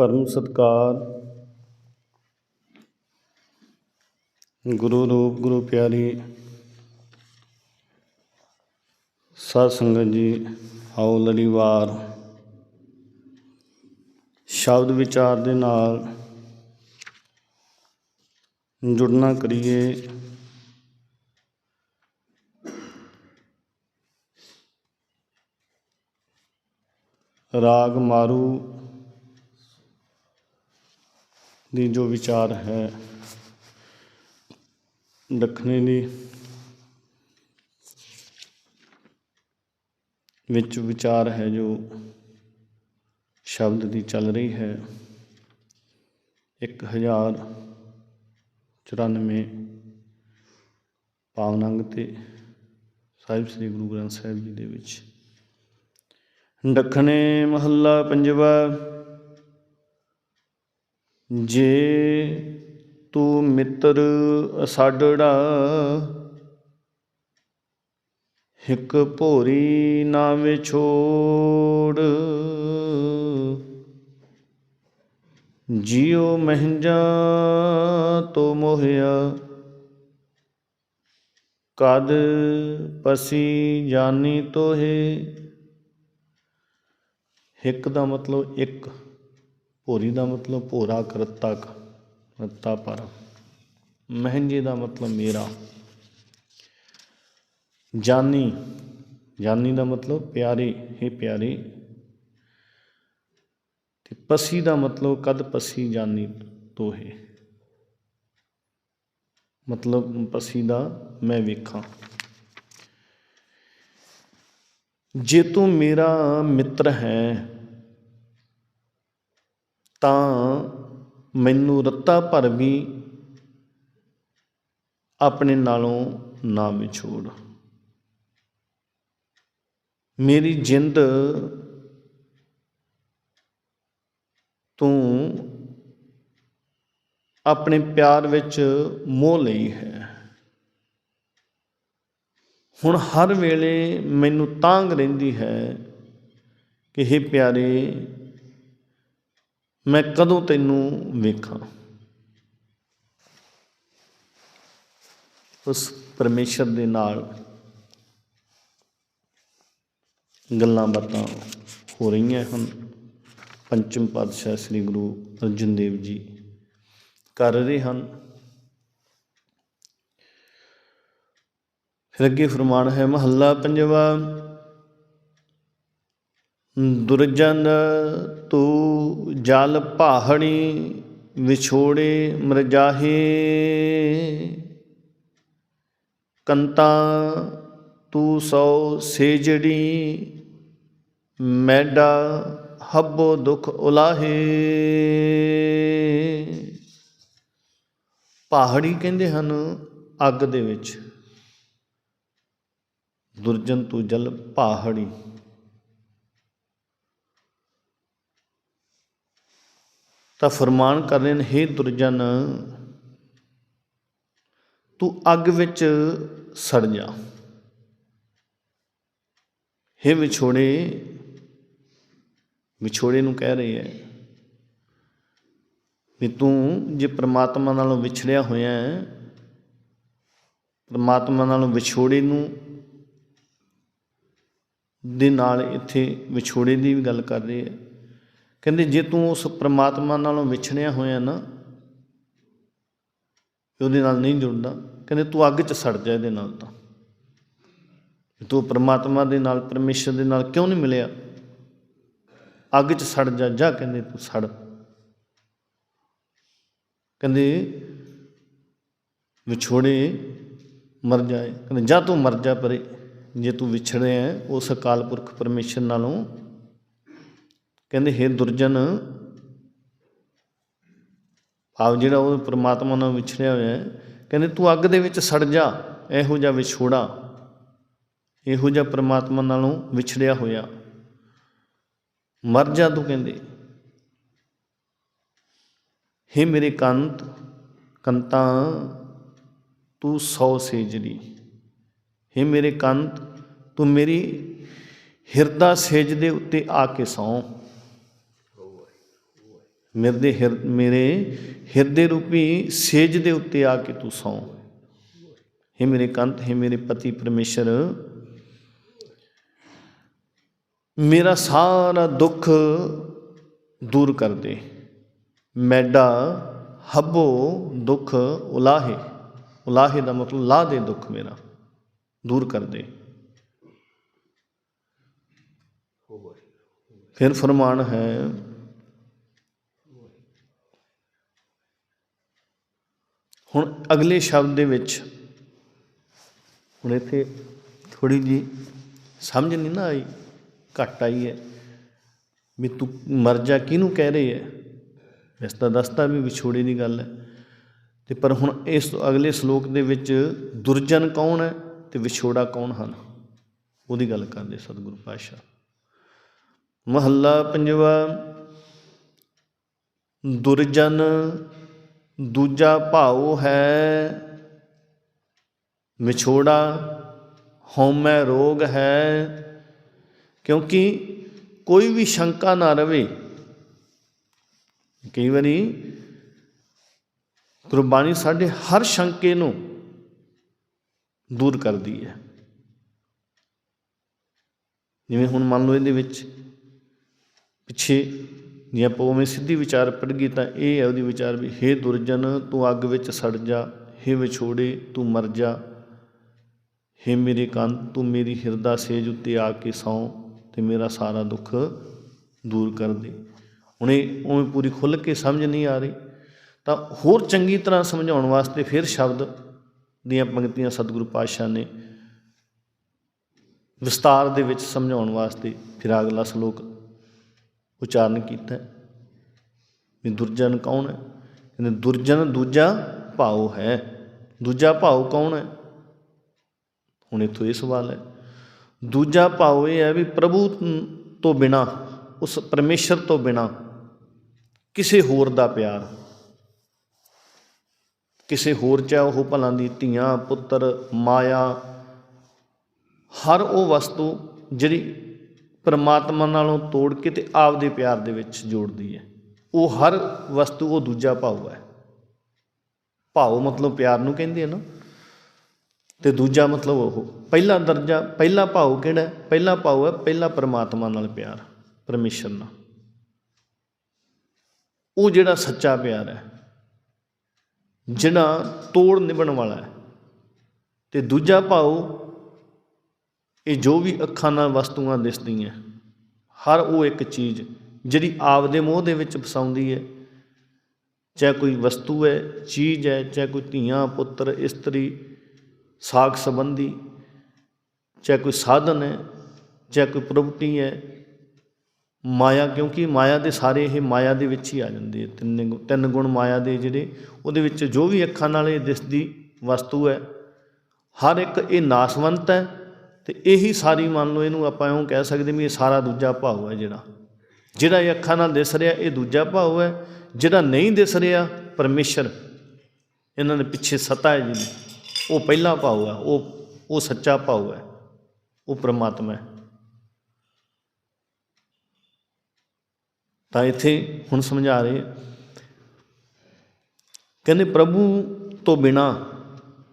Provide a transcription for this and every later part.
ਪਰਮ ਸਤਕਾਰ। ਗੁਰੂ ਰੂਪ, ਗੁਰੂ ਪਿਆਰੀ ਸਾਧ ਸੰਗਤ ਜੀ, ਆਓ ਲੜੀਵਾਰ। ਸ਼ਬਦ ਵਿਚਾਰ ਦੇ ਨਾਲ ਜੁੜਨਾ ਕਰੀਏ। ਰਾਗ ਮਾਰੂ ਦੀ ਜੋ ਵਿਚਾਰ ਹੈ, ਦੱਖਣੀ ਦੀ, ਵਿੱਚ ਵਿਚਾਰ ਹੈ ਜੋ ਸ਼ਬਦ ਦੀ ਚੱਲ ਰਹੀ ਹੈ 1094 ਪਾਵਨ ਅੰਗ ਤੇ ਸਾਹਿਬ ਸ੍ਰੀ ਗੁਰੂ ਗ੍ਰੰਥ ਸਾਹਿਬ ਜੀ ਦੇ ਵਿੱਚ। ਦੱਖਣੇ ਮਹੱਲਾ ਪੰਜਵਾ ਜੇ ਤੂੰ ਮਿੱਤਰ ਅਸਾਡੜਾ ਹਿਕ ਭੋਰੀ ਨਾ ਵਿਛੋੜ ਜਿਉ ਮਹਿੰਜਾ ਤੋ ਮੋਹਿਆ, ਕਦ ਪਸੀ ਜਾਨੀ ਤੋਹੇ। ਹਿੱਕ ਦਾ ਮਤਲਬ ਇੱਕ। ਭੋਰੀ ਦਾ ਮਤਲਬ ਭੋਰਾ ਕਰਤਾ ਕਰਤਾ ਪਰ। ਮਹਿੰਜੇ ਦਾ ਮਤਲਬ ਮੇਰਾ। ਜਾਨੀ ਜਾਨੀ ਦਾ ਮਤਲਬ ਪਿਆਰੇ, ਹੈ ਪਿਆਰੇ। ਤੇ ਪਸੀ ਦਾ ਮਤਲਬ ਕਦ ਪਸੀ ਜਾਨੀ ਤੋਹੇ। ਮਤਲਬ ਪਸੀ ਦਾ ਮੈਂ ਵੇਖਾਂ। ਜੇ ਤੂੰ ਮੇਰਾ ਮਿੱਤਰ ਹੈ ਤਾਂ ਮੈਨੂੰ ਰੱਤਾ ਭਰ ਵੀ ਆਪਣੇ ਨਾਲੋਂ ਨਾ ਵਿਛੋੜ। ਮੇਰੀ ਜਿੰਦ ਤੂੰ ਆਪਣੇ ਪਿਆਰ ਵਿੱਚ ਮੋਹ ਲਈ ਹੈ। ਹੁਣ ਹਰ ਵੇਲੇ ਮੈਨੂੰ ਤਾਂਗ ਰਹਿੰਦੀ ਹੈ ਕਿ हे ਪਿਆਰੇ ਮੈਂ ਕਦੋਂ ਤੈਨੂੰ ਵੇਖਾਂ? ਉਸ ਪਰਮੇਸ਼ਰ ਦੇ ਨਾਲ ਗੱਲਾਂ ਬਾਤਾਂ ਹੋ ਰਹੀਆਂ ਹਨ। ਪੰਚਮ ਪਾਤਸ਼ਾਹ ਸ੍ਰੀ ਗੁਰੂ ਅਰਜਨ ਦੇਵ ਜੀ ਕਰ ਰਹੇ ਹਨ। ਫਿਰ ਅੱਗੇ ਫਰਮਾਨ ਹੈ, ਮਹੱਲਾ ਪੰਜਵਾ ਦੁਰਜਨ ਤੂੰ ਜਲ ਪਹਾੜੀ ਵਿਛੋੜੇ ਮਰਜਾਹੇ। ਕੰਤਾ ਤੂੰ ਸੋ ਸੇਜੜੀ, ਮੈਡਾ ਹੱਬੋ ਦੁਖ ਉਲਾਹੇ। ਪਹਾੜੀ ਕਹਿੰਦੇ ਹਨ ਅੱਗ ਦੇ ਵਿੱਚ। ਦੁਰਜਨ ਤੂੰ ਜਲ ਪਹਾੜੀ ਤਾਂ ਫਰਮਾਨ ਕਰ ਰਹੇ ਨੇ, ਹੇ ਦੁਰਜਨ, ਤੂੰ ਅੱਗ ਵਿੱਚ ਸੜ ਜਾ। ਹੇ ਵਿਛੋੜੇ ਵਿਛੋੜੇ ਨੂੰ ਕਹਿ ਰਹੇ ਹੈ ਵੀ ਤੂੰ ਜੇ ਪ੍ਰਮਾਤਮਾ ਨਾਲੋਂ ਵਿਛੜਿਆ ਹੋਇਆ ਹੈ ਪ੍ਰਮਾਤਮਾ ਨਾਲੋਂ ਵਿਛੋੜੇ ਨੂੰ ਦੇ ਨਾਲ ਇੱਥੇ ਵਿਛੋੜੇ ਦੀ ਵੀ ਗੱਲ ਕਰ ਰਹੇ ਹੈ ਕਹਿੰਦੇ ਜੇ ਤੂੰ ਉਸ ਪ੍ਰਮਾਤਮਾ ਨਾਲੋਂ ਵਿਛੜਿਆ ਹੋਇਆ ਨਾ ਉਹਦੇ ਨਾਲ ਨਹੀਂ ਜੁੜਦਾ, ਕਹਿੰਦੇ ਤੂੰ ਅੱਗ 'ਚ ਸੜ ਜਾ ਇਹਦੇ ਨਾਲ ਤਾਂ। ਤੂੰ ਪ੍ਰਮਾਤਮਾ ਦੇ ਨਾਲ, ਪਰਮੇਸ਼ਰ ਦੇ ਨਾਲ ਕਿਉਂ ਨਹੀਂ ਮਿਲਿਆ? ਅੱਗ 'ਚ ਸੜ ਜਾ ਜਾ ਕਹਿੰਦੇ ਤੂੰ ਸੜ। ਕਹਿੰਦੇ ਵਿਛੋੜੇ ਮਰ ਜਾਏ। ਕਹਿੰਦੇ ਜਾਂ ਤੂੰ ਮਰ ਜਾ ਪਰੇ, ਜੇ ਤੂੰ ਵਿਛੜਿਆ ਹੈ, ਉਸ ਅਕਾਲ ਪੁਰਖ ਪਰਮੇਸ਼ਰ ਨਾਲੋਂ ਕਹਿੰਦੇ, ਹੇ ਦੁਰਜਨ ਆਪ ਜਿਹੜਾ ਉਹ ਪ੍ਰਮਾਤਮਾ ਨਾਲ ਵਿਛੜਿਆ ਹੋਇਆ ਹੈ, ਕਹਿੰਦੇ, ਤੂੰ ਅੱਗ ਦੇ ਵਿੱਚ ਸੜ ਜਾ, ਇਹੋ ਜਿਹਾ ਵਿਛੋੜਾ, ਇਹੋ ਜਿਹਾ ਪ੍ਰਮਾਤਮਾ ਨਾਲੋਂ ਵਿਛੜਿਆ ਹੋਇਆ। ਮਰ ਜਾ ਤੂੰ, ਕਹਿੰਦੇ। ਹੇ ਮੇਰੇ ਕੰਤ, ਕੰਤਾਂ, ਤੂੰ ਸੌ ਸੇਜਰੀ। ਹੇ ਮੇਰੇ ਕੰਤ, ਤੂੰ ਮੇਰੀ ਹਿਰਦਾ ਸੇਜ ਦੇ ਉੱਤੇ ਆ ਕੇ ਸੌਂ। ਮੇਰੇ ਹਿਰ, ਮੇਰੇ ਹਿਰਦੇ ਰੂਪੀ ਸੇਜ ਦੇ ਉੱਤੇ ਆ ਕੇ ਤੂੰ ਸੌਂ। हे ਮੇਰੇ ਕੰਤ, ਹੈ ਮੇਰੇ ਪਤੀ ਪਰਮੇਸ਼ਰ, ਮੇਰਾ ਸਾਰਾ ਦੁੱਖ ਦੂਰ ਕਰ ਦੇ। ਮੈਡਾ ਹੱਬੋ ਦੁੱਖ ਉਲਾਹੇ। ਉਲਾਹੇ ਦਾ ਮਤਲਬ ਲਾ ਦੇ ਦੁੱਖ ਮੇਰਾ ਦੂਰ ਕਰ ਦੇ। ਫਿਰ ਫਰਮਾਨ ਹੈ ਹੁਣ ਅਗਲੇ ਸ਼ਬਦ ਦੇ ਵਿੱਚ ਹੁਣ ਇੱਥੇ ਥੋੜੀ ਜੀ ਸਮਝ ਨਹੀਂ ਨਾ ਆਈ, ਘੱਟ ਆਈ ਹੈ ਵੀ ਤੂੰ ਮਰ ਜਾ, ਕਿਹਨੂੰ ਕਹਿ ਰਹੀ ਹੈ? ਇਸ ਤਾਂ ਦੱਸਦਾ ਵੀ ਵਿਛੋੜੇ ਦੀ ਗੱਲ ਹੈ। ਤੇ ਪਰ ਹੁਣ ਇਸ ਤੋਂ ਅਗਲੇ ਸ਼ਲੋਕ ਦੇ ਵਿੱਚ ਦੁਰਜਨ ਕੌਣ ਹੈ ਤੇ ਵਿਛੋੜਾ ਕੌਣ ਹਨ? ਉਹਦੀ ਗੱਲ ਕਰਦੇ ਸਤਿਗੁਰੂ ਪਾਤਸ਼ਾਹ। ਮਹੱਲਾ ਪੰਜਵਾ, ਦੁਰਜਨ ਦੂਜਾ ਭਾਉ ਹੈ ਵਿਛੋੜਾ, ਹਉਮੈ ਰੋਗ ਹੈ। ਕਿਉਂਕਿ ਕੋਈ ਵੀ ਸ਼ੰਕਾ ਨਾ ਰਵੇ। ਕਈ ਵਾਰੀ ਗੁਰਬਾਣੀ ਸਾਡੇ ਹਰ ਸ਼ੰਕੇ ਨੂੰ ਦੂਰ ਕਰਦੀ ਹੈ। ਜਿਵੇਂ ਹੁਣ ਮੰਨ ਲਓ ਇਹਦੇ ਵਿੱਚ ਪਿੱਛੇ ਜੇ ਆਪਾਂ ਉਵੇਂ ਸਿੱਧੀ ਵਿਚਾਰ ਪੜ ਗਈ ਤਾਂ ਇਹ ਹੈ ਉਹਦੀ ਵਿਚਾਰ ਵੀ, ਹੇ ਦੁਰਜਨ, ਤੂੰ ਅੱਗ ਵਿੱਚ ਸੜ ਜਾ, ਹੇ ਵਿਛੋੜੇ, ਤੂੰ ਮਰ ਜਾ, ਹੇ ਮੇਰੇ ਕੰਨ, ਤੂੰ ਮੇਰੀ ਹਿਰਦਾ ਸੇਜ ਉੱਤੇ ਆ ਕੇ ਸੌਂ ਤੇ ਮੇਰਾ ਸਾਰਾ ਦੁੱਖ ਦੂਰ ਕਰ ਦੇ। ਹੁਣ ਇਹ ਉਵੇਂ ਪੂਰੀ ਖੁੱਲ੍ਹ ਕੇ ਸਮਝ ਨਹੀਂ ਆ ਰਹੀ। ਤਾਂ ਹੋਰ ਚੰਗੀ ਤਰ੍ਹਾਂ ਸਮਝਾਉਣ ਵਾਸਤੇ ਫਿਰ ਸ਼ਬਦ ਦੀਆਂ ਪੰਕਤੀਆਂ ਸਤਿਗੁਰੂ ਪਾਤਸ਼ਾਹ ਨੇ ਵਿਸਤਾਰ ਦੇ ਵਿੱਚ ਸਮਝਾਉਣ ਵਾਸਤੇ ਫਿਰ ਅਗਲਾ ਸ਼ਲੋਕ ਉਚਾਰਨ ਕੀਤਾ ਵੀ ਦੁਰਜਨ ਕੌਣ ਹੈ? ਕਹਿੰਦੇ ਦੁਰਜਨ ਦੂਜਾ ਭਾਉ ਹੈ। ਦੂਜਾ ਭਾਉ ਕੌਣ ਹੈ? ਹੁਣ ਇੱਥੋਂ ਇਹ ਸਵਾਲ ਹੈ। ਦੂਜਾ ਭਾਉ ਇਹ ਹੈ ਵੀ ਪ੍ਰਭੂ ਤੋਂ ਬਿਨਾ, ਉਸ ਪਰਮੇਸ਼ਰ ਤੋਂ ਬਿਨਾ ਕਿਸੇ ਹੋਰ ਦਾ ਪਿਆਰ, ਕਿਸੇ ਹੋਰ ਚਾਹੇ ਉਹ ਭਲਾਂ ਦੀ ਧੀਆਂ, ਪੁੱਤਰ, ਮਾਇਆ, ਹਰ ਉਹ ਵਸਤੂ ਜਿਹੜੀ ਪਰਮਾਤਮਾ ਨਾਲੋਂ ਤੋੜ ਕੇ ਤੇ ਆਪਦੇ ਪਿਆਰ ਦੇ ਵਿੱਚ ਜੋੜਦੀ ਹੈ। ਉਹ ਹਰ ਵਸਤੂ, ਉਹ ਦੂਜਾ ਭਾਉ ਹੈ। ਭਾਉ ਮਤਲਬ ਪਿਆਰ ਨੂੰ ਕਹਿੰਦੇ ਆ ਨਾ। ਤੇ ਦੂਜਾ ਮਤਲਬ ਉਹ। ਪਹਿਲਾ ਦਰਜਾ, ਪਹਿਲਾ ਭਾਉ ਕਿਹੜਾ ਪਹਿਲਾ ਭਾਉ ਹੈ, ਪਹਿਲਾ ਪਰਮਾਤਮਾ ਨਾਲ ਪਿਆਰ, ਪਰਮੇਸ਼ਰ ਨਾਲ। ਉਹ ਜਿਹੜਾ ਸੱਚਾ ਪਿਆਰ ਹੈ, ਜਿਹੜਾ ਤੋੜ ਨਿਭਣ ਵਾਲਾ ਹੈ। ਤੇ ਦੂਜਾ ਭਾਉ ਇਹ ਜੋ ਵੀ ਅੱਖਾਂ ਨਾਲ ਵਸਤੂਆਂ ਦਿਸਦੀਆਂ, ਹਰ ਉਹ ਇੱਕ ਚੀਜ਼ ਜਿਹੜੀ ਆਪਦੇ ਮੋਹ ਦੇ ਵਿੱਚ ਫਸਾਉਂਦੀ ਹੈ। ਚਾਹੇ ਕੋਈ ਵਸਤੂ ਹੈ, ਚੀਜ਼ ਹੈ, ਚਾਹੇ ਕੋਈ ਧੀਆਂ, ਪੁੱਤਰ, ਇਸਤਰੀ ਸਾਖ ਸੰਬੰਧੀ, ਚਾਹੇ ਕੋਈ ਸਾਧਨ ਹੈ, ਚਾਹੇ ਕੋਈ ਪ੍ਰੋਪਰਟੀ ਹੈ, ਮਾਇਆ, ਕਿਉਂਕਿ ਮਾਇਆ ਦੇ ਸਾਰੇ ਇਹ ਮਾਇਆ ਦੇ ਵਿੱਚ ਹੀ ਆ ਜਾਂਦੇ ਆ। ਤਿੰਨ ਤਿੰਨ ਗੁਣ ਮਾਇਆ ਦੇ ਜਿਹੜੇ, ਉਹਦੇ ਵਿੱਚ ਜੋ ਵੀ ਅੱਖਾਂ ਨਾਲ ਇਹ ਦਿਸਦੀ ਵਸਤੂ ਹੈ, ਹਰ ਇੱਕ ਇਹ ਨਾਸਵੰਤ ਹੈ। ਤੇ ਇਹੀ ਸਾਰੀ ਮੰਨ ਲਓ ਇਹਨੂੰ ਆਪਾਂ ਇਉਂ ਕਹਿ ਸਕਦੇ ਵੀ ਇਹ ਸਾਰਾ ਦੂਜਾ ਭਾਵ ਹੈ ਜਿਹੜਾ। ਜਿਹੜਾ ਇਹ ਅੱਖਾਂ ਨਾਲ ਦਿਸ ਰਿਹਾ, ਇਹ ਦੂਜਾ ਭਾਵ ਹੈ। ਜਿਹੜਾ ਨਹੀਂ ਦਿਸ ਰਿਹਾ, ਪਰਮੇਸ਼ਰ ਇਹਨਾਂ ਦੇ ਪਿੱਛੇ ਸਤਾ ਹੈ ਜਿਹਦੀ। ਉਹ ਪਹਿਲਾ ਭਾਵ ਹੈ, ਉਹ ਉਹ ਸੱਚਾ ਭਾਵ ਹੈ, ਉਹ ਪ੍ਰਮਾਤਮਾ ਹੈ। ਤਾਂ ਇੱਥੇ ਹੁਣ ਸਮਝਾ ਰਹੇ ਕਹਿੰਦੇ ਪ੍ਰਭੂ ਤੋਂ ਬਿਨਾ,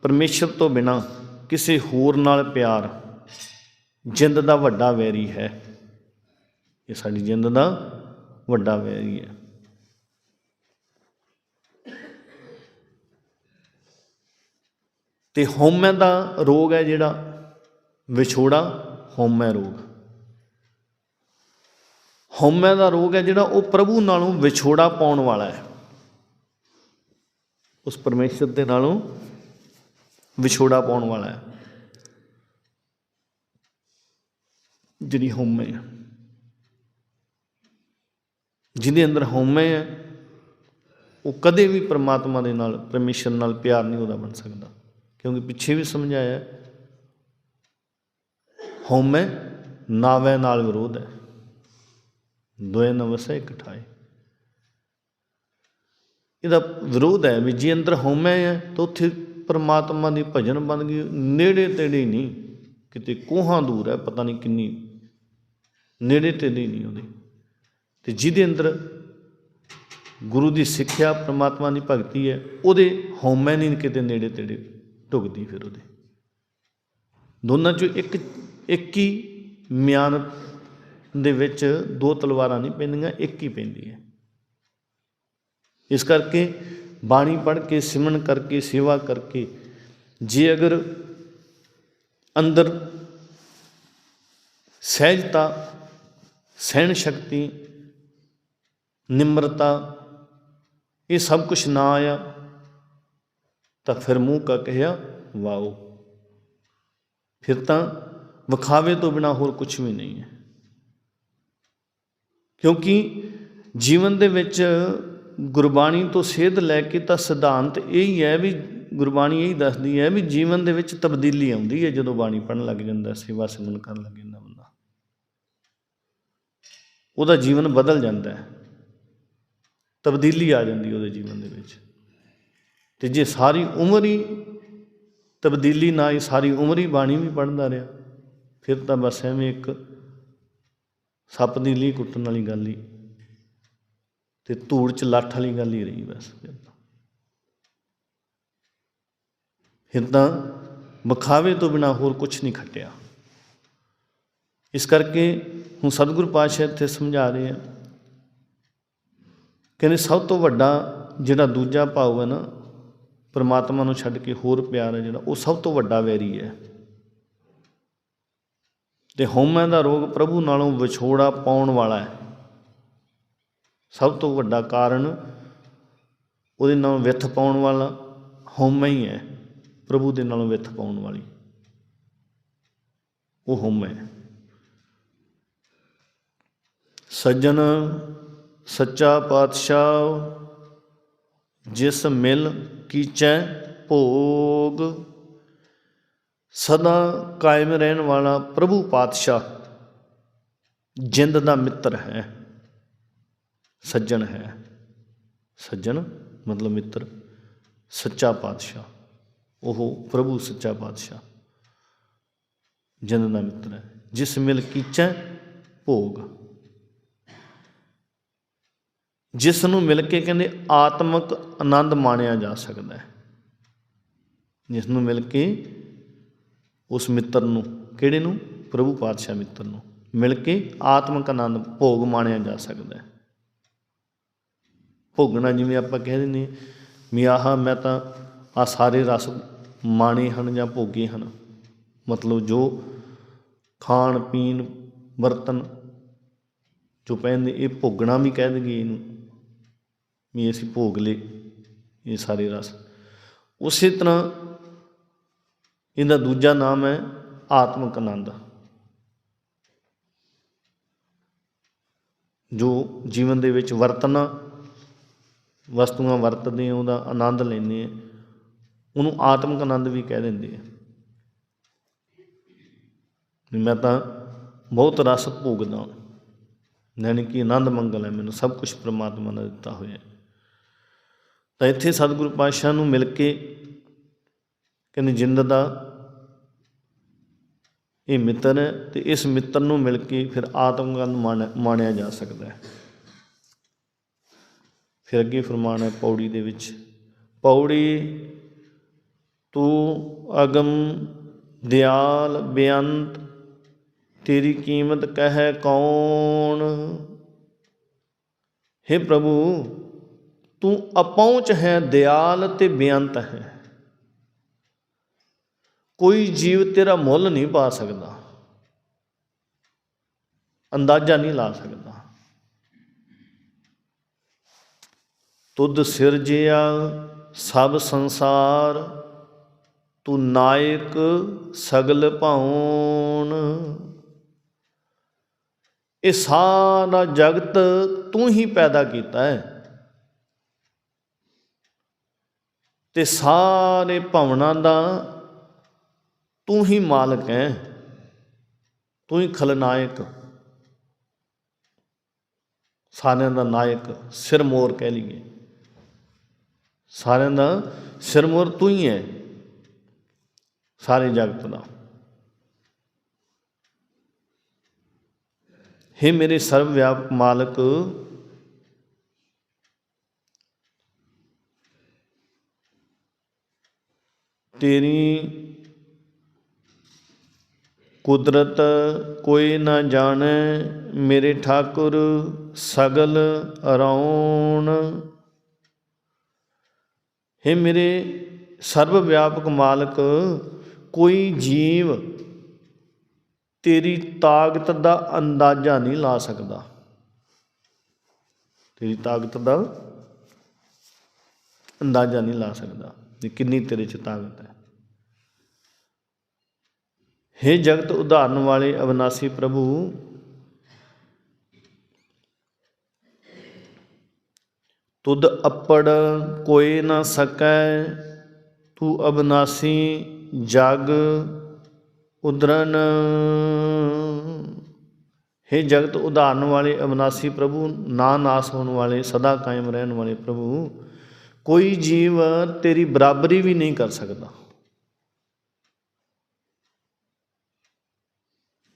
ਪਰਮੇਸ਼ਰ ਤੋਂ ਬਿਨਾ ਕਿਸੇ ਹੋਰ ਨਾਲ ਪਿਆਰ ਜਿੰਦ ਦਾ ਵੱਡਾ ਵੈਰੀ ਹੈ। ਇਹ ਸਾਡੀ ਜਿੰਦ ਦਾ ਵੱਡਾ ਵੈਰੀ ਹੈ। ਤੇ ਹਉਮੈ ਦਾ ਰੋਗ ਹੈ ਜਿਹੜਾ, ਵਿਛੋੜਾ ਹਉਮੈ ਰੋਗ। ਹਉਮੈ ਦਾ ਰੋਗ ਹੈ ਜਿਹੜਾ ਉਹ ਪ੍ਰਭੂ ਨਾਲੋਂ ਵਿਛੋੜਾ ਪਾਉਣ ਵਾਲਾ ਹੈ। ਉਸ ਪਰਮੇਸ਼ਰ ਦੇ ਨਾਲੋਂ ਵਿਛੋੜਾ ਪਾਉਣ ਵਾਲਾ ਹੈ। ਜਿਹੜੀ ਹਉਮੈ ਹੈ ਜਿਹਦੇ ਅੰਦਰ ਹਉਮੈ ਹੈ ਉਹ ਕਦੇ ਵੀ ਪ੍ਰਮਾਤਮਾ ਦੇ ਨਾਲ, ਪਰਮੇਸ਼ਰ ਨਾਲ ਪਿਆਰ ਨਹੀਂ ਉਹਦਾ ਬਣ ਸਕਦਾ। ਕਿਉਂਕਿ ਪਿੱਛੇ ਵੀ ਸਮਝਾਇਆ ਹਉਮੈ ਨਾਵੈ ਨਾਲ ਵਿਰੋਧ ਹੈ। ਦੋਏ ਨ ਇਕਠਾਏ ਇਹਦਾ ਵਿਰੋਧ ਹੈ ਵੀ ਜੇ ਅੰਦਰ ਹਉਮੈ ਹੈ, ਤਾਂ ਉੱਥੇ ਪਰਮਾਤਮਾ ਦੀ ਭਜਨ ਬਣ ਗਈ, ਨੇੜੇ ਤੇੜੇ ਨਹੀਂ, ਕਿਤੇ ਕੋਹਾਂ ਦੂਰ ਹੈ, ਪਤਾ ਨਹੀਂ ਕਿੰਨੀ ਨੇੜੇ ਤੇੜੇ ਨਹੀਂ ਉਹਦੇ। ਤੇ ਜਿਹਦੇ ਅੰਦਰ ਗੁਰੂ ਦੀ ਸਿੱਖਿਆ ਪ੍ਰਮਾਤਮਾ ਦੀ ਭਗਤੀ ਹੈ, ਉਹਦੇ ਹਉਮੈ ਨਹੀਂ ਕਿਤੇ ਨੇੜੇ ਤੇੜੇ ਢੁਕਦੀ ਫਿਰ ਉਹਦੇ। ਦੋਨਾਂ ਚੋਂ ਇੱਕ ਇੱਕ ਹੀ ਮਿਆਨ ਦੇ ਵਿੱਚ ਦੋ ਤਲਵਾਰਾਂ ਨਹੀਂ ਪੈਂਦੀਆਂ, ਇੱਕ ਹੀ ਪੈਂਦੀ ਹੈ। ਇਸ ਕਰਕੇ ਬਾਣੀ ਪੜ੍ਹ ਕੇ, ਸਿਮਰਨ ਕਰਕੇ, ਸੇਵਾ ਕਰਕੇ, ਜੇ ਅਗਰ ਅੰਦਰ ਸਹਿਜਤਾ ਸਹਿਣ ਸ਼ਕਤੀ, ਨਿਮਰਤਾ, ਇਹ ਸਭ ਕੁਝ ਨਾ ਆਇਆ ਤਾਂ ਫਿਰ ਮੂੰਹ ਕਾ ਕਹਿਆ, ਵਾਓ। ਫਿਰ ਤਾਂ ਵਿਖਾਵੇ ਤੋਂ ਬਿਨਾ ਹੋਰ ਕੁਝ ਵੀ ਨਹੀਂ ਹੈ। ਕਿਉਂਕਿ ਜੀਵਨ ਦੇ ਵਿੱਚ ਗੁਰਬਾਣੀ ਤੋਂ ਸੇਧ ਲੈ ਕੇ ਤਾਂ ਸਿਧਾਂਤ ਇਹ ਹੀ ਹੈ ਵੀ ਗੁਰਬਾਣੀ ਇਹ ਹੀ ਦੱਸਦੀ ਹੈ ਵੀ ਜੀਵਨ ਦੇ ਵਿੱਚ ਤਬਦੀਲੀ ਆਉਂਦੀ ਹੈ ਜਦੋਂ ਬਾਣੀ ਪੜਨ ਲੱਗ ਜਾਂਦਾ, ਸੇਵਾ ਸਿਮਰਨ ਕਰਨ ਲੱਗ ਜਾਂਦਾ। ਉਹਦਾ ਜੀਵਨ ਬਦਲ ਜਾਂਦਾ ਹੈ। ਤਬਦੀਲੀ ਆ ਜਾਂਦੀ ਉਹਦੇ ਜੀਵਨ ਦੇ ਵਿੱਚ। ਤੇ ਜੇ ਸਾਰੀ ਉਮਰ ਹੀ ਤਬਦੀਲੀ ਨਾ ਹੀ ਸਾਰੀ ਉਮਰ ਹੀ ਬਾਣੀ ਵੀ ਪੜ੍ਹਦਾ ਰਿਹਾ, ਫਿਰ ਤਾਂ ਬਸ ਐਵੇਂ ਇੱਕ ਸੱਪ ਦੀ ਲੀ ਕੁੱਟਣ ਵਾਲੀ ਗੱਲ ਹੀ ਤੇ ਧੂੜ ਚ ਲੱਠ ਵਾਲੀ ਗੱਲ ਹੀ ਰਹੀ ਬਸ। ਫਿਰ ਤਾਂ ਫਿਰ ਤਾਂ ਵਿਖਾਵੇ ਤੋਂ ਬਿਨਾ ਹੋਰ ਕੁਝ ਨਹੀਂ ਖੱਟਿਆ। ਇਸ ਕਰਕੇ ਹੁਣ ਸਤਿਗੁਰੂ ਪਾਤਸ਼ਾਹ ਇੱਥੇ ਸਮਝਾ ਰਹੇ ਆ। ਕਹਿੰਦੇ ਸਭ ਤੋਂ ਵੱਡਾ ਜਿਹੜਾ ਦੂਜਾ ਭਾਵ ਹੈ ਨਾ, ਪਰਮਾਤਮਾ ਨੂੰ ਛੱਡ ਕੇ ਹੋਰ ਪਿਆਰ ਹੈ ਜਿਹੜਾ, ਉਹ ਸਭ ਤੋਂ ਵੱਡਾ ਵੈਰੀ ਹੈ। ਤੇ ਹਉਮੈ ਦਾ ਰੋਗ ਪ੍ਰਭੂ ਨਾਲੋਂ ਵਿਛੋੜਾ ਪਾਉਣ ਵਾਲਾ ਹੈ। ਸਭ ਤੋਂ ਵੱਡਾ ਕਾਰਨ ਉਹਦੇ ਨਾਲੋਂ ਵਿਥ ਪਾਉਣ ਵਾਲਾ ਹਉਮੈ ਹੀ ਹੈ। ਪ੍ਰਭੂ ਦੇ ਨਾਲੋਂ ਵਿਥ ਪਾਉਣ ਵਾਲੀ। ਉਹ ਹਉਮੈ ਹੈ। ਸੱਜਣ, ਸੱਚਾ ਪਾਤਸ਼ਾਹ, ਜਿਸ ਮਿਲ ਕੀਚੈ ਭੋਗ। ਸਦਾ ਕਾਇਮ ਰਹਿਣ ਵਾਲਾ ਪ੍ਰਭੂ ਪਾਤਸ਼ਾਹ ਜਿੰਦ ਦਾ ਮਿੱਤਰ ਹੈ, ਸੱਜਣ ਹੈ। ਸੱਜਣ ਮਤਲਬ ਮਿੱਤਰ, ਸੱਚਾ ਪਾਤਸ਼ਾਹ, ਉਹ ਪ੍ਰਭੂ ਸੱਚਾ ਪਾਤਸ਼ਾਹ ਜਿੰਦ ਦਾ ਮਿੱਤਰ ਹੈ, ਜਿਸ ਮਿਲ ਕੀਚੈ ਭੋਗ। ਜਿਸ ਨੂੰ ਮਿਲ ਕੇ ਕਹਿੰਦੇ ਆਤਮਿਕ ਆਨੰਦ ਮਾਣਿਆ ਜਾ ਸਕਦਾ ਹੈ। ਜਿਸ ਨੂੰ ਮਿਲ ਕੇ ਉਸ ਮਿੱਤਰ ਨੂੰ, ਕਿਹੜੇ ਨੂੰ? ਪ੍ਰਭੂ ਪਾਤਸ਼ਾਹ ਮਿੱਤਰ ਨੂੰ ਮਿਲ ਕੇ ਆਤਮਿਕ ਆਨੰਦ, ਭੋਗ ਮਾਣਿਆ ਜਾ ਸਕਦਾ ਹੈ। ਭੋਗਣਾ ਜਿਵੇਂ ਆਪਾਂ ਕਹਿ ਦਿੰਦੇ ਹਾਂ ਮੈਂ ਤਾਂ ਆ ਸਾਰੇ ਰਸ ਮਾਣੇ ਹਨ ਜਾਂ ਭੋਗੇ ਹਨ। ਮਤਲਬ ਜੋ ਖਾਣ, ਪੀਣ, ਵਰਤਨ ਜੋ ਪੈਂਦੇ ਇਹ ਭੋਗਣਾ ਵੀ ਕਹਿ ਦਈਏ ਇਹਨੂੰ ਵੀ ਅਸੀਂ ਭੋਗ ਲਏ ਇਹ ਸਾਰੇ ਰਸ। ਉਸੇ ਤਰ੍ਹਾਂ ਇਹਦਾ ਦੂਜਾ ਨਾਮ ਹੈ ਆਤਮਕ ਆਨੰਦ। ਜੋ ਜੀਵਨ ਦੇ ਵਿੱਚ ਵਰਤਣਾ ਵਸਤੂਆਂ ਵਰਤਦੇ ਆ ਉਹਦਾ ਆਨੰਦ ਲੈਂਦੇ ਆ ਉਹਨੂੰ ਆਤਮਕ ਆਨੰਦ ਵੀ ਕਹਿ ਦਿੰਦੇ ਆ ਮੈਂ ਤਾਂ ਬਹੁਤ ਰਸ ਭੋਗਦਾ ਯਾਨੀ ਕਿ ਆਨੰਦ ਮੰਗਲ ਹੈ ਮੈਨੂੰ ਸਭ ਕੁਝ ਪ੍ਰਮਾਤਮਾ ਨੇ ਦਿੱਤਾ ਹੋਇਆ ਤਾਂ ਇੱਥੇ ਸਤਿਗੁਰੂ ਪਾਤਸ਼ਾਹ ਨੂੰ ਮਿਲ ਕੇ ਕਹਿੰਦੇ ਜਿੰਦ ਦਾ ਇਹ ਮਿੱਤਰ ਹੈ ਤੇ ਇਸ ਮਿੱਤਰ ਨੂੰ ਮਿਲ ਕੇ ਫਿਰ ਆਤਮਗਨ ਮਾਣਿਆ ਜਾ ਸਕਦਾ ਹੈ। ਫਿਰ ਅੱਗੇ ਫਰਮਾਨ ਹੈ ਪੌੜੀ ਦੇ ਵਿੱਚ, ਪੌੜੀ ਤੂੰ ਅਗਮ ਦਿਆਲ ਬੇਅੰਤ ਤੇਰੀ ਕੀਮਤ ਕਹੈ ਕੌਣ? हे ਪ੍ਰਭੂ, ਤੂੰ ਅਪਹੁੰਚ ਹੈ ਦਿਆਲ ਤੇ ਬੇਅੰਤ ਹੈ। ਕੋਈ ਜੀਵ ਤੇਰਾ ਮੁੱਲ ਨਹੀਂ ਪਾ ਸਕਦਾ। ਅੰਦਾਜ਼ਾ ਨਹੀਂ ਲਾ ਸਕਦਾ। ਤੁਧ ਸਿਰਜਿਆ ਸਭ ਸੰਸਾਰ, ਤੂੰ ਨਾਇਕ ਸਗਲ ਭਾਉਣ। ਇਹ ਸਾਰਾ ਜਗਤ ਤੂੰ ਹੀ ਪੈਦਾ ਕੀਤਾ ਹੈ। ਤੇ ਸਾਰੇ ਭਵਨਾਂ ਦਾ ਤੂੰ ਹੀ ਮਾਲਕ ਹੈ। ਤੂੰ ਹੀ ਖਲਨਾਇਕ। ਸਾਰਿਆਂ ਦਾ ਨਾਇਕ ਸਿਰਮੋਰ ਕਹਿ ਲਈਏ। ਸਾਰਿਆਂ ਦਾ ਸਿਰਮੋਰ ਤੂੰ ਹੀ ਹੈ। ਸਾਰੇ ਜਗਤ ਦਾ। हे मेरे सर्वव्यापक मालिक ਤੇਰੀ ਕੁਦਰਤ ਕੋਈ ਨਾ ਜਾਣੈ, ਮੇਰੇ ਠਾਕੁਰ ਸਗਲ ਰੌਣ। ਹੈ ਮੇਰੇ ਸਰਵ ਵਿਆਪਕ ਮਾਲਕ, ਕੋਈ ਜੀਵ ਤੇਰੀ ਤਾਕਤ ਦਾ ਅੰਦਾਜ਼ਾ ਨਹੀਂ ਲਾ ਸਕਦਾ। ਤੇਰੀ ਤਾਕਤ ਦਾ ਅੰਦਾਜ਼ਾ ਨਹੀਂ ਲਾ ਸਕਦਾ ਕਿ ਕਿੰਨੀ ਤੇਰੇ ਚ ਤਾਕਤ ਹੈ। हे ਜਗਤ, ਉਦਾਹਰਨ ਵਾਲੇ ਅਵਨਾਸੀ ਪ੍ਰਭੂ, ਤੁਧ ਅੱਪੜ ਕੋਈ ਨਾ ਸਕੈ, ਤੂੰ ਅਬਨਾਸੀ ਜਗ ਉਦਰਨ। हे ਜਗਤ ਉਧਾਰਨ ਵਾਲੇ, ਅਬਨਾਸੀ ਪ੍ਰਭੂ, ਨਾ ਨਾਸ ਹੋਣ ਵਾਲੇ, ਸਦਾ ਕਾਇਮ ਰਹਿਣ ਵਾਲੇ ਪ੍ਰਭੂ, ਕੋਈ ਜੀਵ ਤੇਰੀ ਬਰਾਬਰੀ ਵੀ ਨਹੀਂ ਕਰ ਸਕਦਾ।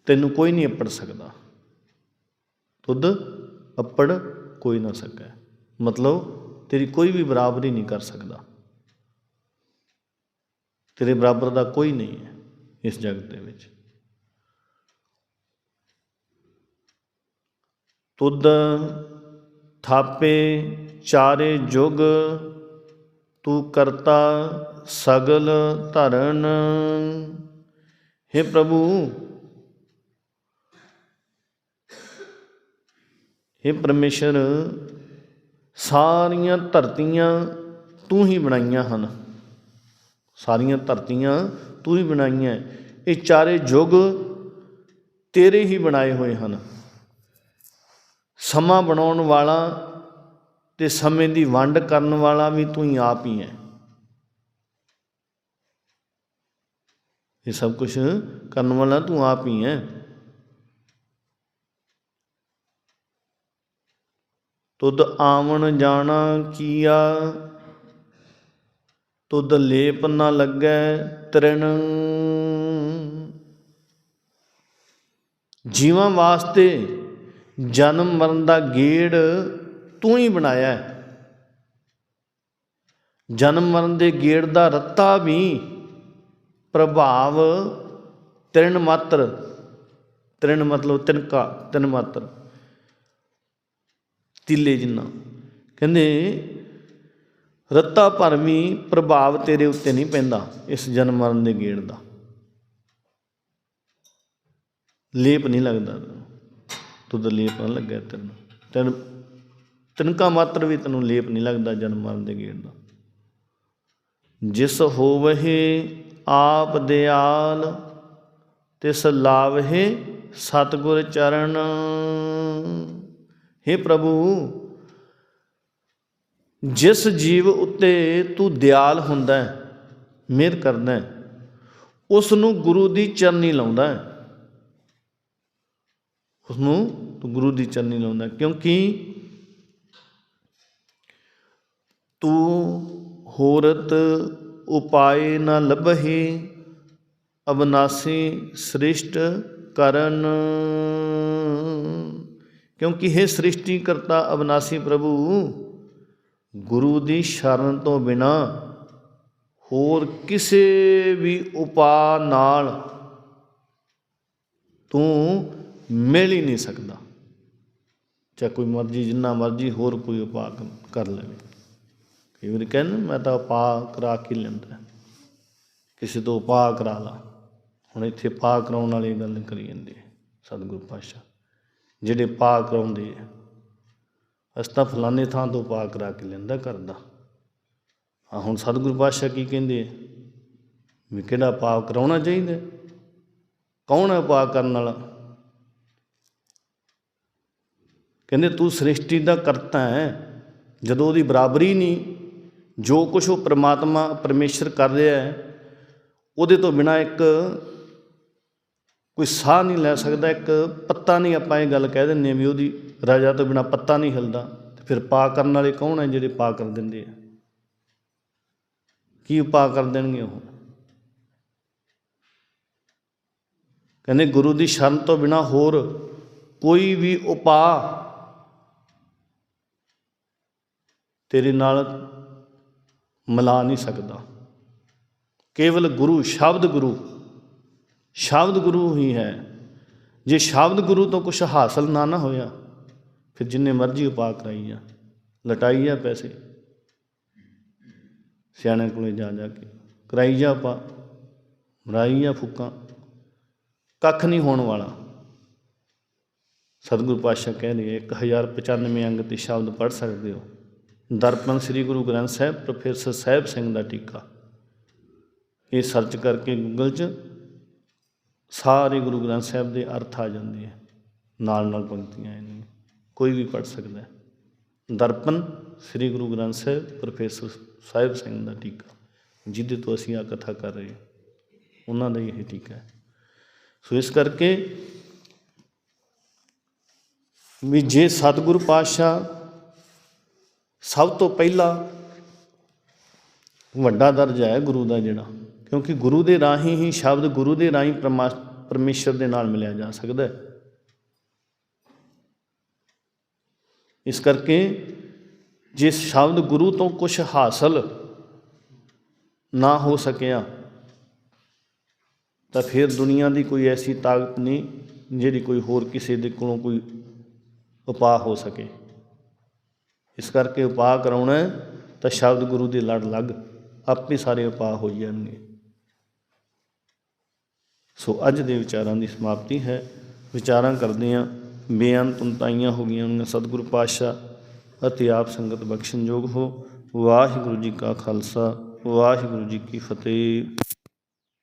ਤੈਨੂੰ ਕੋਈ ਨਹੀਂ ਅੱਪੜ ਸਕਦਾ। ਤੁਧ ਅੱਪੜ ਕੋਈ ਨਾ ਸਕੈ। ਮਤਲਬ ਤੇਰੀ ਕੋਈ ਵੀ ਬਰਾਬਰੀ ਨਹੀਂ ਕਰ ਸਕਦਾ। ਤੇਰੇ ਬਰਾਬਰ ਦਾ ਕੋਈ ਨਹੀਂ ਹੈ। ਇਸ ਜਗਤ ਦੇ ਵਿੱਚ। ਤੁਦ ਥਾਪੇ ਚਾਰੇ ਜੁਗ, ਤੂੰ ਕਰਤਾ ਸਗਲ ਧਰਨ हे ਪ੍ਰਭੂ हे ਪਰਮੇਸ਼ਰ, ਸਾਰੀਆਂ ਧਰਤੀਆਂ ਤੂੰ ਹੀ ਬਣਾਈਆਂ ਹਨ। ਸਾਰੀਆਂ ਧਰਤੀਆਂ ਤੂੰ ਹੀ ਬਣਾਈਆਂ ਇਹ ਚਾਰੇ ਯੁੱਗ ਤੇਰੇ ਹੀ ਬਣਾਏ ਹੋਏ ਹਨ। ਸਮਾਂ ਬਣਾਉਣ ਵਾਲਾ ਤੇ ਸਮੇਂ ਦੀ ਵੰਡ ਕਰਨ ਵਾਲਾ ਵੀ ਤੂੰ ਹੀ ਆਪ ਹੀ ਹੈ। ਇਹ ਸਭ ਕੁਝ ਕਰਨ ਵਾਲਾ ਤੂੰ ਆਪ ਹੀ ਹੈ। ਤੁਧ ਆਵਣ ਜਾਣਾ ਕੀਆ ਤੁਧ ਲੇਪ ਨਾ ਲੱਗੈ ਤ੍ਰਿਣ। ਜੀਵਾਂ ਵਾਸਤੇ ਜਨਮ ਮਰਨ ਦਾ ਗੇੜ ਤੂੰ ਹੀ ਬਣਾਇਆ ਜਨਮ ਮਰਨ ਦੇ ਗੇੜ ਦਾ ਰੱਤਾ ਵੀ ਪ੍ਰਭਾਵ ਤ੍ਰਿਣ ਮਾਤਰ। ਤ੍ਰਿਣ ਮਤਲਬ ਤਿਨਕਾ, ਤਿੰਨ ਮਾਤਰ। ਤਿੱਲੇ ਜਿੰਨਾ। ਕਹਿੰਦੇ ਰੱਤਾ ਭਰਮੀ ਪ੍ਰਭਾਵ ਤੇਰੇ ਉੱਤੇ ਨਹੀਂ ਪੈਂਦਾ ਇਸ ਜਨਮ ਮਰਨ ਦੇ ਗੇੜ ਦਾ। ਲੇਪ ਨਹੀਂ ਲੱਗਦਾ। ਤੂੰ ਤਾਂ ਲੇਪ ਨਾ ਲੱਗਿਆ ਤੈਨੂੰ। ਤੈਨੂੰ, ਤਿਨਕਾ ਮਾਤਰ ਵੀ ਤੈਨੂੰ ਲੇਪ ਨਹੀਂ ਲੱਗਦਾ ਜਨਮ ਮਰਨ ਦੇ ਗੇੜ ਦਾ। ਜਿਸ ਹੋਵਹਿ ਆਪ ਦਿਆਲ, ਤਿਸ ਲਾਵਹਿ ਸਤਗੁਰ ਚਰਨ। हे ਪ੍ਰਭੂ ਜਿਸ ਜੀਵ ਉੱਤੇ ਤੂੰ ਦਿਆਲ ਹੁੰਦਾ ਹੈ, ਮਿਹਰ ਕਰਦਾ ਹੈ ਉਸ ਨੂੰ ਗੁਰੂ ਦੀ ਚਰਨੀ ਲਾਉਂਦਾ ਹੈ। ਉਸ ਨੂੰ ਤੂੰ ਗੁਰੂ ਦੀ ਚਰਨੀ ਲਾਉਂਦਾ ਕਿਉਂਕਿ ਤੂੰ ਹੋਰਤ ਉਪਾਏ ਨਾ ਲੱਭਹੀ, ਅਬਨਾਸੀ ਸ੍ਰਿਸ਼ਟ ਕਰਨ। ਕਿਉਂਕਿ ਇਹ ਸ੍ਰਿਸ਼ਟੀ ਕਰਤਾ ਅਬਨਾਸੀ ਪ੍ਰਭੂ ਗੁਰੂ ਦੀ ਸ਼ਰਨ ਤੋਂ ਬਿਨਾ ਹੋਰ ਕਿਸੇ ਵੀ ਉਪਾਅ ਨਾਲ ਤੂੰ ਮਿਲ ਹੀ ਨਹੀਂ ਸਕਦਾ। ਚਾਹੇ ਕੋਈ ਮਰਜ਼ੀ, ਜਿੰਨਾ ਮਰਜ਼ੀ ਹੋਰ ਕੋਈ ਉਪਾਅ ਕਰ ਲਵੇ। ਕਈ ਵਾਰੀ ਕਹਿੰਦੇ ਮੈਂ ਤਾਂ ਉਪਾਅ ਕਰਾ ਕੇ ਲੈਂਦਾ। ਕਿਸੇ ਤੋਂ ਉਪਾਅ ਕਰਾ ਲਾ। ਹੁਣ ਇੱਥੇ ਪਾ ਕਰਾਉਣ ਵਾਲੀ ਗੱਲ ਕਰੀ ਜਾਂਦੇ ਸਤਿਗੁਰੂ ਪਾਤਸ਼ਾਹ। ਜਿਹੜੇ ਪਾ ਕਰਾਉਂਦੇ ਆ। ਅਸੀਂ ਤਾਂ ਫਲਾਣੇ ਥਾਂ ਤੋਂ ਪਾ ਕਰਾ ਕੇ ਲੈਂਦਾ ਕਰਦਾ ਆ ਹੁਣ ਸਤਿਗੁਰੂ ਪਾਤਸ਼ਾਹ ਕੀ ਕਹਿੰਦੇ ਵੀ ਕਿਹੜਾ ਪਾ ਕਰਾਉਣਾ ਚਾਹੀਦਾ? ਕੌਣ ਹੈ ਪਾ ਕਰਨ ਵਾਲਾ? ਕਹਿੰਦੇ, ਤੂੰ ਸ੍ਰਿਸ਼ਟੀ ਦਾ ਕਰਤਾ ਹੈ। ਜਦੋਂ ਉਹਦੀ ਬਰਾਬਰੀ ਨਹੀਂ, ਜੋ ਕੁਝ ਉਹ ਪ੍ਰਮਾਤਮਾ, ਪਰਮੇਸ਼ਰ ਕਰ ਰਿਹਾ ਹੈ, ਉਹਦੇ ਤੋਂ ਬਿਨਾ ਇੱਕ ਕੋਈ ਸਾਹ ਨਹੀਂ ਲੈ ਸਕਦਾ, ਇੱਕ ਪੱਤਾ ਨਹੀਂ ਆਪਾਂ ਇਹ ਗੱਲ ਕਹਿ ਦਿੰਨੇ ਵੀ ਉਹਦੀ ਰਾਜਾ ਤੋਂ ਬਿਨਾ ਪੱਤਾ ਨਹੀਂ ਹਿਲਦਾ, ਤੇ ਫਿਰ ਪਾ ਕਰਨ ਵਾਲੇ ਕੌਣ ਹੈ ਜਿਹੜੇ ਪਾ ਕਰ ਦਿੰਦੇ ਆ? ਕੀ ਉਪਾ ਕਰ ਦੇਣਗੇ ਉਹ? ਕਹਿੰਦੇ ਗੁਰੂ ਦੀ ਸ਼ਰਨ ਤੋਂ ਬਿਨਾ ਹੋਰ ਕੋਈ ਵੀ ਉਪਾ ਤੇਰੇ ਨਾਲ ਮਿਲਾ ਨਹੀਂ ਸਕਦਾ। ਕੇਵਲ ਗੁਰੂ, ਸ਼ਬਦ ਗੁਰੂ ਸ਼ਬਦ ਗੁਰੂ ਹੀ ਹੈ। ਜੇ ਸ਼ਬਦ ਗੁਰੂ ਤੋਂ ਕੁਝ ਹਾਸਲ ਨਾ ਨਾ ਹੋਇਆ, ਫਿਰ ਜਿੰਨੇ ਮਰਜ਼ੀ ਉਪਾਅ ਕਰਾਈ ਜਾ ਲਟਾਈ ਜਾ ਪੈਸੇ। ਸਿਆਣੇ ਕੋਲੇ ਜਾ ਜਾ ਕੇ ਕਰਾਈ ਜਾ ਪਾ ਮਰਾਈ ਜਾ ਫੁੱਕਾਂ। ਕੱਖ ਨਹੀਂ ਹੋਣ ਵਾਲਾ। ਸਤਿਗੁਰੂ ਪਾਤਸ਼ਾਹ ਕਹਿ ਰਹੇ 1095 ਅੰਗ ਤੇ ਸ਼ਬਦ ਪੜ੍ਹ ਸਕਦੇ ਹੋ। ਦਰਪਨ ਸ੍ਰੀ ਗੁਰੂ ਗ੍ਰੰਥ ਸਾਹਿਬ, ਪ੍ਰੋਫੈਸਰ ਸਾਹਿਬ ਸਿੰਘ ਦਾ ਟੀਕਾ। ਇਹ ਸਰਚ ਕਰਕੇ ਗੂਗਲ 'ਚ ਸਾਰੇ ਗੁਰੂ ਗ੍ਰੰਥ ਸਾਹਿਬ ਦੇ ਅਰਥ ਆ ਜਾਂਦੇ ਆ। ਨਾਲ ਨਾਲ ਪੰਕਤੀਆਂ ਇਹਨੇ ਕੋਈ ਵੀ ਪੜ੍ਹ ਸਕਦਾ ਹੈ। ਦਰਪਨ ਸ੍ਰੀ ਗੁਰੂ ਗ੍ਰੰਥ ਸਾਹਿਬ, ਪ੍ਰੋਫੈਸਰ ਸਾਹਿਬ ਸਿੰਘ ਦਾ ਟੀਕਾ ਜਿਹਦੇ ਤੋਂ ਅਸੀਂ ਆ ਕਥਾ ਕਰ ਰਹੇ ਉਹਨਾਂ ਦਾ ਹੀ ਇਹ ਟੀਕਾ ਹੈ। ਸੋ ਇਸ ਕਰਕੇ ਵੀ ਜੇ ਸਤਿਗੁਰ ਪਾਤਸ਼ਾਹ ਸਭ ਤੋਂ ਪਹਿਲਾ ਵੱਡਾ ਦਰਜਾ ਹੈ ਗੁਰੂ ਦਾ ਜਿਹੜਾ ਕਿਉਂਕਿ ਗੁਰੂ ਦੇ ਰਾਹੀਂ ਹੀ ਸ਼ਬਦ ਗੁਰੂ ਦੇ ਰਾਹੀਂ ਪਰਮਾ- ਪਰਮੇਸ਼ਰ ਦੇ ਨਾਲ ਮਿਲਿਆ ਜਾ ਸਕਦਾ ਹੈ। ਇਸ ਕਰਕੇ ਜੇ ਸ਼ਬਦ ਗੁਰੂ ਤੋਂ ਕੁਝ ਹਾਸਲ ਨਾ ਹੋ ਸਕਿਆ, ਤਾਂ ਫਿਰ ਦੁਨੀਆ ਦੀ ਕੋਈ ਐਸੀ ਤਾਕਤ ਨਹੀਂ ਜਿਹੜੀ ਕੋਈ ਹੋਰ ਕਿਸੇ ਦੇ ਕੋਲੋਂ ਕੋਈ ਉਪਾਅ ਹੋ ਸਕੇ। ਇਸ ਕਰਕੇ ਉਪਾਅ ਕਰਾਉਣਾ ਤਾਂ ਸ਼ਬਦ ਗੁਰੂ ਦੇ ਲੜ ਲੱਗ, ਆਪੇ ਸਾਰੇ ਉਪਾਅ ਹੋ ਜਾਣਗੇ। ਸੋ ਅੱਜ ਦੇ ਵਿਚਾਰਾਂ ਦੀ ਸਮਾਪਤੀ ਹੈ। ਵਿਚਾਰਾਂ ਕਰਦੇ ਹਾਂ ਬੇਅੰਤ ਉਨਤਾਈਆਂ ਹੋ ਗਈਆਂ ਉਹਨਾਂ ਸਤਿਗੁਰੂ ਪਾਤਸ਼ਾਹ ਅਤੇ ਆਪ ਸੰਗਤ ਬਖਸ਼ਣਯੋਗ ਹੋ। ਵਾਹਿਗੁਰੂ ਜੀ ਕਾ ਖਾਲਸਾ, ਵਾਹਿਗੁਰੂ ਜੀ ਕੀ ਫਤਿਹ।